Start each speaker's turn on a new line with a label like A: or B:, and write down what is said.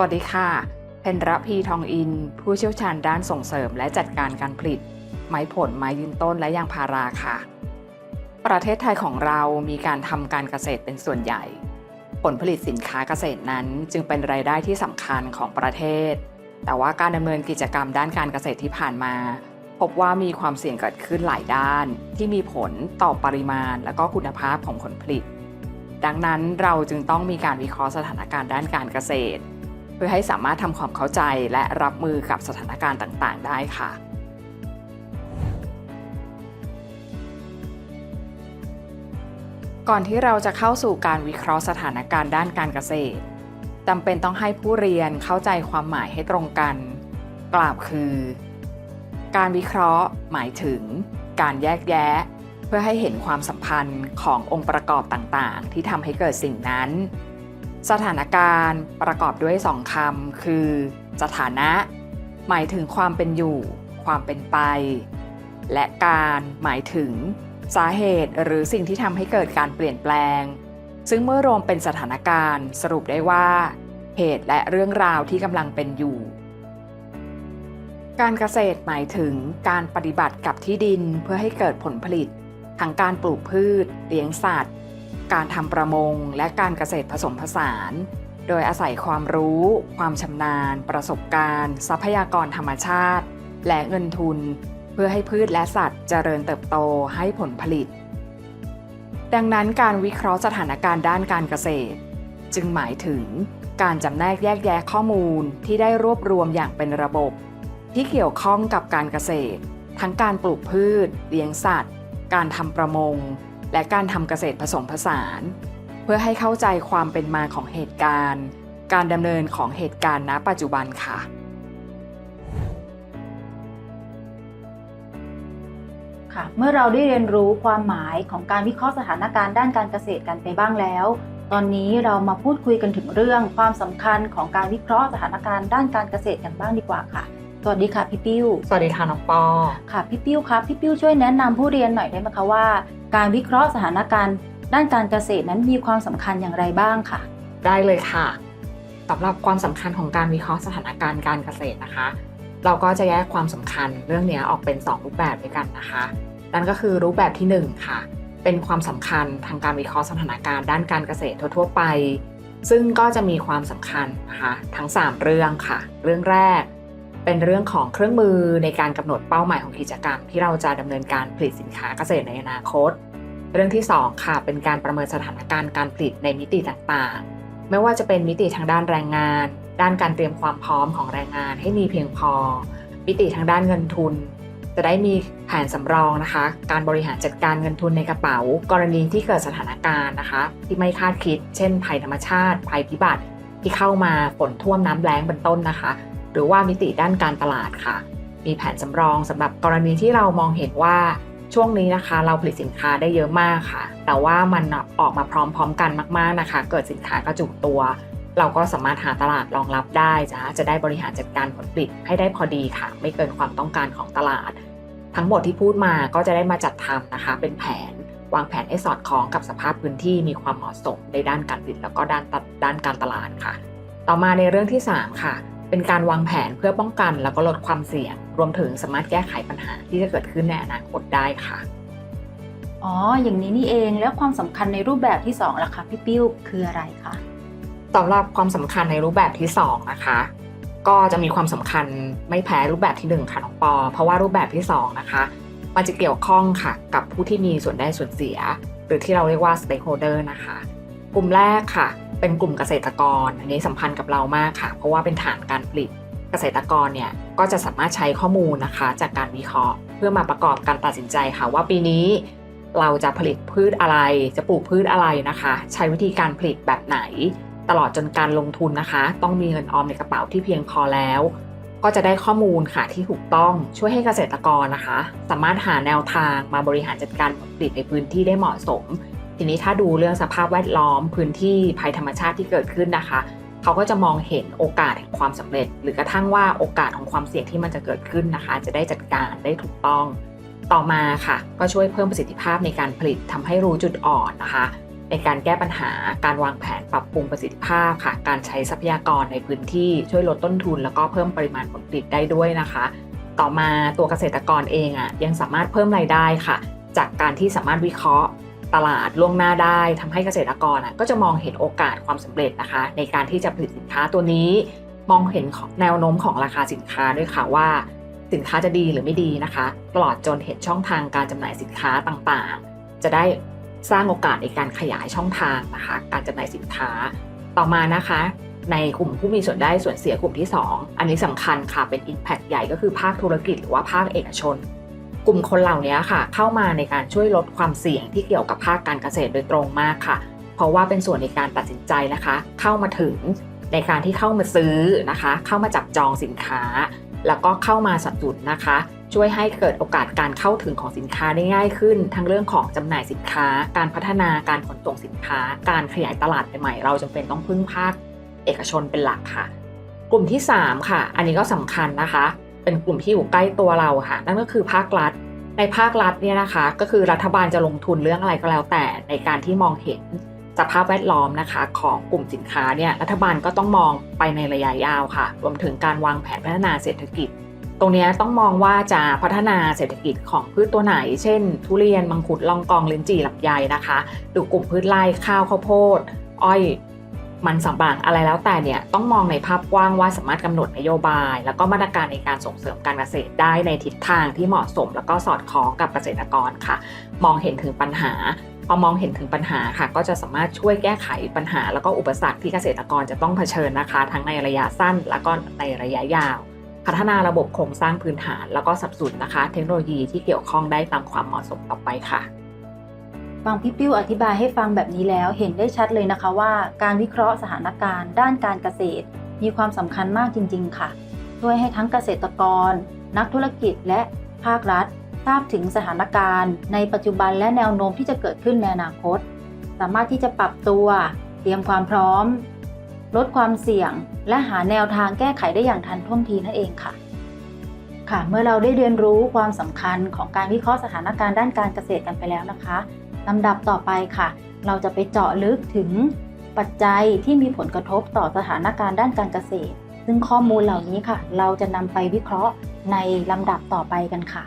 A: วัสดีค่ะ เพนระพีทองอิน ผู้เชี่ยวชาญด้านส่งเสริมและจัดการการผลิต ไม้ผลไม้ยืนต้นและยางพาราค่ะ ประเทศไทยของเรามีการทำการเกษตรเป็นส่วนใหญ่ ผลผลิตสินค้าเกษตรนั้นจึงเป็นรายได้ที่สำคัญของประเทศ แต่ว่าการดำเนินกิจกรรมด้านการเกษตรที่ผ่านมา พบว่ามีความเสี่ยงเกิดขึ้นหลายด้าน ที่มีผลต่อปริมาณ และก็คุณภาพของผลผลิต ดังนั้นเราจึงต้องมีการวิเคราะห์สถานการณ์ด้านการเกษตร พื่อให้สามารถทำความเข้าใจและรับมือกับสถานการณ์ต่างๆ ได้ค่ะก่อนที่เราจะเข้าสู่การวิเคราะห์สถานการณ์ด้านการเกษตรจำเป็นต้องให้ผู้เรียนเข้าใจความหมายให้ตรงกัน กล่าวคือ การวิเคราะห์ หมายถึง การแยกแยะ เพื่อให้เห็นความสัมพันธ์ขององค์ประกอบต่างๆ ที่ทำให้เกิดสิ่งนั้น สถานการณ์ประกอบด้วยสองคำคือ สถานะ หมายถึงความเป็นอยู่ ความเป็นไป และการหมายถึง สาเหตุหรือสิ่งที่ทำให้เกิดการเปลี่ยนแปลง ซึ่งเมื่อรวมเป็นสถานการณ์สรุปได้ว่า เหตุและเรื่องราวที่กำลังเป็นอยู่ การเกษตรหมายถึงการปฏิบัติกับที่ดินเพื่อให้เกิดผลผลิตทั้งการปลูกพืช เลี้ยงสัตว์ การทำประมงและการเกษตรผสมผสาน โดยอาศัยความรู้ ความชำนาญ ประสบการณ์ ทรัพยากรธรรมชาติ และเงินทุน เพื่อให้พืชและสัตว์เจริญเติบโตให้ผลผลิต ดังนั้นการวิเคราะห์สถานการณ์ด้านการเกษตร จึงหมายถึงการจำแนกแยกแยะข้อมูลที่ได้รวบรวมอย่างเป็นระบบ ที่เกี่ยวข้องกับการเกษตร ทั้งการปลูกพืช เลี้ยงสัตว์ การทำประมง และการทำเกษตรผสมผสาน เพื่อให้เข้าใจความเป็นมาของเหตุการณ์ การดำเนินของเหตุการณ์ณปัจจุบันค่ะ
B: ค่ะเมื่อเราได้เรียนรู้ความหมายของการวิเคราะห์สถานการณ์ด้านการเกษตรกันไปบ้างแล้ว ตอนนี้เรามาพูดคุยกันถึงเรื่องความสำคัญของการวิเคราะห์สถานการณ์ด้านการเกษตรกันบ้างดีกว่าค่ะ สวัสดีค่ะพี่ปิ้ว
A: สวัสดีค่ะน้องปอ
B: ค่ะพี่ปิ้วครับพี่ปิ้วช่วยแนะนำผู้เรียนหน่อยได้ไหมคะว่า การวิเคราะห์สถานการณ์ ด้านการเกษตรนั้นมีความสำคัญอย่างไรบ้างค่ะ
A: ได้เลยค่ะสำหรับความสำคัญของการวิเคราะห์สถานการณ์การเกษตรนะคะ เราก็จะแยกความสำคัญเรื่องนี้ออกเป็น 2 รูปแบบด้วยกันนะคะนั่นก็คือรูปแบบที่ 1 ค่ะ เป็นความสำคัญทางการวิเคราะห์สถานการณ์ด้านการเกษตรทั่วๆไป ซึ่งก็จะมีความสำคัญนะคะทั้ง 3 เรื่องค่ะ เรื่องแรก เป็นเรื่องของเครื่องมือในการกำหนดเป้าหมายของกิจกรรม ที่เราจะดำเนินการผลิตสินค้าเกษตรในอนาคต เรื่องที่ 2 ค่ะ เป็นการประเมินสถานการณ์การผลิตในมิติต่างๆ ไม่ว่าจะเป็นมิติทางด้านแรงงาน ด้านการเตรียมความพร้อมของแรงงานให้มีเพียงพอ มิติทางด้านเงินทุน จะได้มีแผนสำรองนะคะ การบริหารจัดการเงินทุนในกระเป๋า กรณีที่เกิดสถานการณ์นะคะ ที่ไม่คาดคิด เช่น ภัยธรรมชาติ ภัยพิบัติที่เข้ามาฝนท่วมน้ำแล้งเป็นต้นนะคะ หรือว่ามิติด้านการตลาดค่ะ มีแผนสำรองสำหรับกรณีที่เรามองเห็นว่าช่วงนี้นะคะ เราผลิตสินค้าได้เยอะมากค่ะ แต่ว่ามันออกมาพร้อมๆกันมากๆนะคะ เกิดสินค้ากระจุกตัว เราก็สามารถหาตลาดรองรับได้จ้ะจะได้บริหารจัดการผลผลิตให้ได้พอดีค่ะ ไม่เกินความต้องการของตลาด ทั้งหมดที่พูดมาก็จะได้มาจัดทำนะคะ เป็นแผนวางแผนให้สอดคล้องกับสภาพพื้นที่มีความเหมาะสมในด้านการผลิตแล้วก็ด้านด้านการตลาดค่ะ ต่อมาในเรื่องที่ 3 ค่ะ เป็นการวางแผนเพื่อป้องกันแล้วก็ลดความเสี่ยง รวมถึงสามารถแก้ไขปัญหาที่จะเกิดขึ้นในอนาคตได้ค่ะ
B: อ๋อ อย่างนี้นี่เอง แล้วความสำคัญในรูปแบบที่2ล่ะคะพี่ปิ้วคืออะไรคะ
A: สำหรับความสำคัญในรูปแบบที่2นะคะ ก็จะมีความสำคัญไม่แพ้รูปแบบที่ 1 ค่ะน้องปอ เพราะว่ารูปแบบที่ 2 นะคะ มันจะเกี่ยวข้องค่ะกับผู้ที่มีส่วนได้ส่วนเสีย หรือที่เราเรียกว่า stakeholder นะคะ กลุ่มแรกค่ะ เป็นกลุ่มเกษตรกร อันนี้สัมพันธ์กับเรามากค่ะ เพราะว่าเป็นฐานการผลิตเกษตรกรเนี่ยก็จะสามารถใช้ข้อมูลนะคะ จากการวิเคราะห์ เพื่อมาประกอบการตัดสินใจค่ะ ว่าปีนี้เราจะผลิตพืชอะไร จะปลูกพืชอะไรนะคะ ใช้วิธีการผลิตแบบไหน ตลอดจนการลงทุนนะคะ ต้องมีเงินออมในกระเป๋าที่เพียงพอแล้ว ก็จะได้ข้อมูลค่ะที่ถูกต้องช่วยให้เกษตรกรนะคะ สามารถหาแนวทางมาบริหารจัดการผลผลิตในพื้นที่ได้เหมาะสม ทีนี้ถ้าดูเรื่องสภาพแวดล้อมพื้นที่ภัยธรรมชาติที่เกิดขึ้นนะคะ เขาก็จะมองเห็นโอกาสแห่งความสำเร็จ หรือกระทั่งว่าโอกาสของความเสี่ยงที่มันจะเกิดขึ้นนะคะ จะได้จัดการได้ถูกต้อง ต่อมาค่ะ ก็ช่วยเพิ่มประสิทธิภาพในการผลิตทำให้รู้จุดอ่อนนะคะ ในการแก้ปัญหาการวางแผนปรับปรุงประสิทธิภาพค่ะ การใช้ทรัพยากรในพื้นที่ช่วยลดต้นทุน แล้วก็เพิ่มปริมาณผลผลิตได้ด้วยนะคะ ต่อมาตัวเกษตรกรเองอะยังสามารถเพิ่มรายได้ค่ะ จากการที่สามารถวิเคราะห์ ตลาดล่วงหน้าได้ทำให้เกษตรกรก็จะมองเห็นโอกาสความสำเร็จนะคะ ในการที่จะผลิตสินค้าตัวนี้ มองเห็นแนวโน้มของราคาสินค้าด้วยค่ะว่า สินค้าจะดีหรือไม่ดีนะคะตลอดจนเห็นช่องทางการจำหน่ายสินค้าต่างๆ จะได้สร้างโอกาสในการขยายช่องทางนะคะการจำหน่ายสินค้าต่อมานะคะ ในกลุ่มผู้มีส่วนได้ส่วนเสียกลุ่มที่ 2 อันนี้สำคัญค่ะเป็น Impact ใหญ่ก็คือภาคธุรกิจหรือว่าภาคเอกชน กลุ่มคนเหล่านี้ค่ะ เข้ามาในการช่วยลดความเสี่ยงที่เกี่ยวกับภาคการเกษตรโดยตรงมากค่ะ เพราะว่าเป็นส่วนในการตัดสินใจนะคะ เข้ามาถึงในการที่เข้ามาซื้อนะคะ เข้ามาจับจองสินค้า แล้วก็เข้ามาสับสนุนนะคะ ช่วยให้เกิดโอกาสการเข้าถึงของสินค้าได้ง่ายขึ้น ทั้งเรื่องของจำหน่ายสินค้า การพัฒนาการขนส่งสินค้า การขยายตลาดใหม่ๆเราจำเป็นต้องพึ่งภาคเอกชนเป็นหลักค่ะ กลุ่มที่ 3 ค่ะ อันนี้ก็สำคัญนะคะ เป็นกลุ่มที่อยู่ใกล้ตัวเราค่ะ นั่นก็คือภาครัฐ ในภาครัฐเนี่ยนะคะ ก็คือรัฐบาลจะลงทุนเรื่องอะไรก็แล้วแต่ในการที่มองเห็นสภาพแวดล้อมนะคะ ของกลุ่มสินค้าเนี่ยรัฐบาลก็ต้องมองไปในระยะยาวค่ะ รวมถึงการวางแผนพัฒนาเศรษฐกิจ ตรงนี้ต้องมองว่าจะพัฒนาเศรษฐกิจของพืชตัวไหน เช่น ทุเรียนมังคุดลองกองลิ้นจี่ลำไยนะคะหรือกลุ่มพืชไร่ข้าวข้าวโพด อ้อย มันสำปะหลังอะไรแล้วแต่เนี่ยต้องมองในภาพกว้างว่าสามารถกำหนดนโยบาย แล้วก็มาตรการในการส่งเสริมการเกษตรได้ในทิศทางที่เหมาะสม แล้วก็สอดคล้องกับเกษตรกรค่ะ มองเห็นถึงปัญหาพอมองเห็นถึงปัญหาค่ะ ก็จะสามารถช่วยแก้ไขปัญหา แล้วก็อุปสรรคที่เกษตรกรจะต้องเผชิญนะคะ ทั้งในระยะสั้น แล้วก็ในระยะยาว พัฒนาระบบโครงสร้างพื้นฐาน แล้วก็สับสนุนนะคะ เทคโนโลยีที่เกี่ยวข้องได้ตามความเหมาะสมต่อไปค่ะ
B: ฟังพี่ปิ้วอธิบายให้ฟังแบบนี้แล้วเห็นได้ชัดเลยนะคะว่า การวิเคราะห์สถานการณ์ด้านการเกษตร มีความสำคัญมากจริง ๆ ค่ะ ช่วยให้ทั้งเกษตรกร นักธุรกิจและภาครัฐ ทราบถึงสถานการณ์ ในปัจจุบันและแนวโน้มที่จะเกิดขึ้นในอนาคต สามารถที่จะปรับตัว เตรียมความพร้อม ลดความเสี่ยง และหาแนวทางแก้ไขได้อย่างทันท่วงทีนั่นเองค่ะค่ะเมื่อเราได้เรียนรู้ความสำคัญของการวิเคราะห์สถานการณ์ด้านการเกษตรกันไปแล้วนะคะ ลำดับต่อไปค่ะ เราจะไปเจาะลึกถึงปัจจัยที่มีผลกระทบต่อสถานการณ์ด้านการเกษตร ซึ่งข้อมูลเหล่านี้ค่ะ เราจะนำไปวิเคราะห์ในลำดับต่อไปกันค่ะ